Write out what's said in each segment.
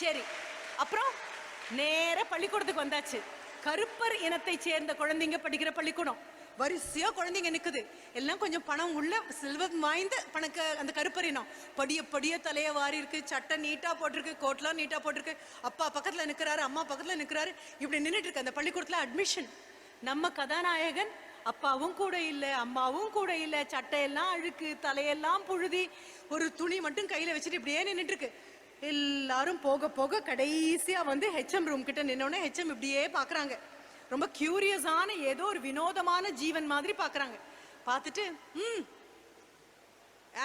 சரி. அப்புறம் நேர பள்ளிக்கூடத்துக்கு வந்தாச்சு. கருப்பர் இனத்தை சேர்ந்த குழந்தைங்க படிக்கிற பள்ளிக்கூடம். வரிசையா குழந்தைங்க நிக்குது. எல்லாம் கொஞ்சம் பணம் உள்ள செல்வம் வாய்ந்த பணக்க அந்த கருப்பர் இனம். படிய படிய தலைய வாரி இருக்கு சட்டை நீட்டா போட்டிருக்கு கோட்லாம் நீட்டா போட்டிருக்கு. அப்பா பக்கத்துல நிக்கிறாரு அம்மா பக்கத்துல நிக்கிறாரு. இப்படி நின்றுட்டு இருக்கு. அந்த பள்ளிக்கூடத்துல அட்மிஷன் நம்ம கதாநாயகன் அப்பாவும் கூட இல்லை அம்மாவும் கூட இல்லை. சட்டையெல்லாம் அழுக்கு தலையெல்லாம் புழுதி. ஒரு துணி மட்டும் கையில வச்சுட்டு இப்படியே நின்றுட்டு இருக்கு. எல்லாரும் போக போக கடைசியா வந்து ஹெச்எம் ரூம் கிட்ட நின்னோடனே ஹெச்எம் இப்படியே பாக்குறாங்க. ரொம்ப கியூரியஸான ஏதோ ஒரு வினோதமான ஜீவன் மாதிரி பாக்குறாங்க. பார்த்துட்டு ம்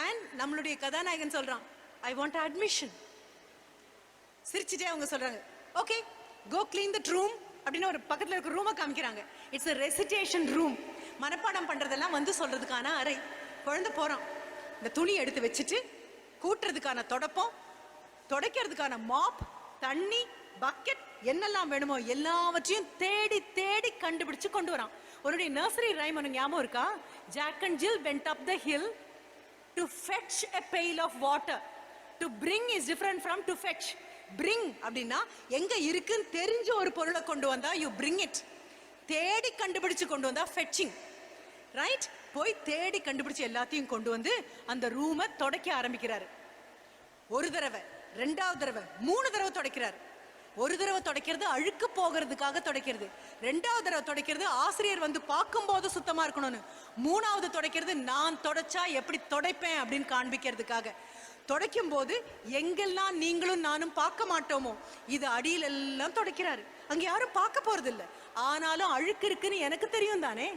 அண்ட் நம்மளுடைய கதாநாயகன் சொல்றான் ஐ வாண்ட் அட்மிஷன் சிரிச்சுட்டே அவங்க சொல்றாங்க okay go clean the room அப்படின்னு ஒரு பக்கத்துல இருக்க ரூமை காமிக்கிறாங்க. இட்ஸ் அ ரெசிடேஷன் ரூம் மனப்பாடம் பண்றதெல்லாம் வந்து சொல்றதுக்கான அறை. குழந்தை போறான். இந்த துணி எடுத்து வச்சுட்டு கூட்டுறதுக்கான தொடப்பம் துடைக்கிறதுக்கான மாப் தண்ணி பக்கெட் என்னெல்லாம் வேணுமோ எல்லாவற்றையும் தேடி தேடி கண்டுபிடிச்சு கொண்டு வரான். உன்னுடைய நர்சரி ரைம் உனக்கு ஞாபகம் இருக்கா? Jack and Jill went up the hill to fetch a pail of water to bring is different from to fetch bring அப்படின்னா எங்க இருக்குன்னு தெரிஞ்ச ஒரு பொருளை கொண்டு வந்தா யூ பிரிங் இட் தேடி கண்டுபிடிச்சு கொண்டு வந்தா ஃபெட்சிங் ரைட் போய் தேடி கண்டுபிடிச்சு எல்லாத்தையும் கொண்டு வந்து அந்த ரூமை துடைக்க ஆரம்பிக்கிறாரு. ஒரு தடவை ரெண்டாவது தடவை மூணு தடவை துடைக்கிறார். ஒரு தடவை துடைக்கிறது அழுக்கு போகிறதுக்காக துடைக்கிறது. ரெண்டாவது தடவை துடைக்கிறது ஆசிரியர் வந்து பார்க்கும்போது சுத்தமாக இருக்கணும்னு. மூணாவது துடைக்கிறது நான் தொடச்சா எப்படி துடைப்பேன் அப்படின்னு காண்பிக்கிறதுக்காக. துடைக்கும் போது எங்கெல்லாம் நீங்களும் நானும் பார்க்க மாட்டோமோ இது அடியில் எல்லாம் துடைக்கிறாரு. அங்கே யாரும் பார்க்க போறது ஆனாலும் அழுக்கு இருக்குன்னு எனக்கு தெரியும் தானே?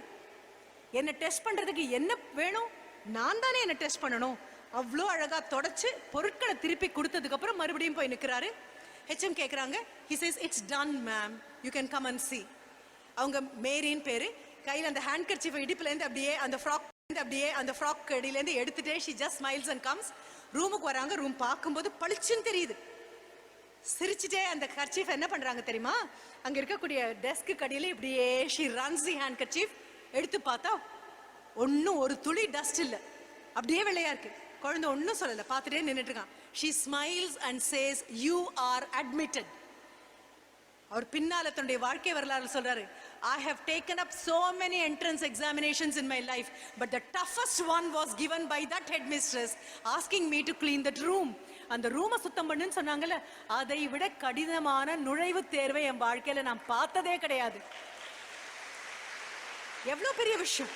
என்னை டெஸ்ட் பண்ணுறதுக்கு என்ன வேணும்? நான் தானே என்னை டெஸ்ட் பண்ணணும்? அவ்வளோ அழகா தொடச்சு பொருட்களை திருப்பி கொடுத்ததுக்கு அப்புறம் மறுபடியும் போய் நிற்கிறாரு ஹெச்எம் கேட்குறாங்க he says it's done ma'am you can come and see அவங்க மேரின்னு பேரு. கையில் அந்த ஹேண்ட் கர்ச்சிஃபை இடுப்புலேருந்து அப்படியே அந்த ஃப்ராக் அப்படியே அந்த ஃப்ராக் அடியிலேருந்து எடுத்துட்டே she just smiles and comes ரூமுக்கு வராங்க. ரூம் பார்க்கும்போது பளிச்சுன்னு தெரியுது. சிரிச்சுட்டே அந்த கர்ச்சீஃப் என்ன பண்ணுறாங்க தெரியுமா? அங்கே இருக்கக்கூடிய டெஸ்க்கு கடியில் இப்படியே she runs the handkerchief எடுத்து பார்த்தா ஒன்றும் ஒரு துளி டஸ்ட் இல்லை. அப்படியே வெள்ளையா இருக்கு. குழந்தை ஒன்றும் சொல்லலை பார்த்துட்டே நின்றுட்டு இருக்கான். She smiles and says you are admitted அவர் பின்னால தன்னுடைய வாழ்க்கை வரலாறு சொல்றாரு I have taken up so many entrance examinations in my life but the toughest one was given by that headmistress asking me to clean that room அந்த ரூமை சுத்தம் பண்ணுன்னு சொன்னாங்கல்ல அதை விட கடினமான நுழைவுத் தேர்வை என் வாழ்க்கையில நான் பார்த்ததே கிடையாது. எவ்வளவு பெரிய விஷயம்.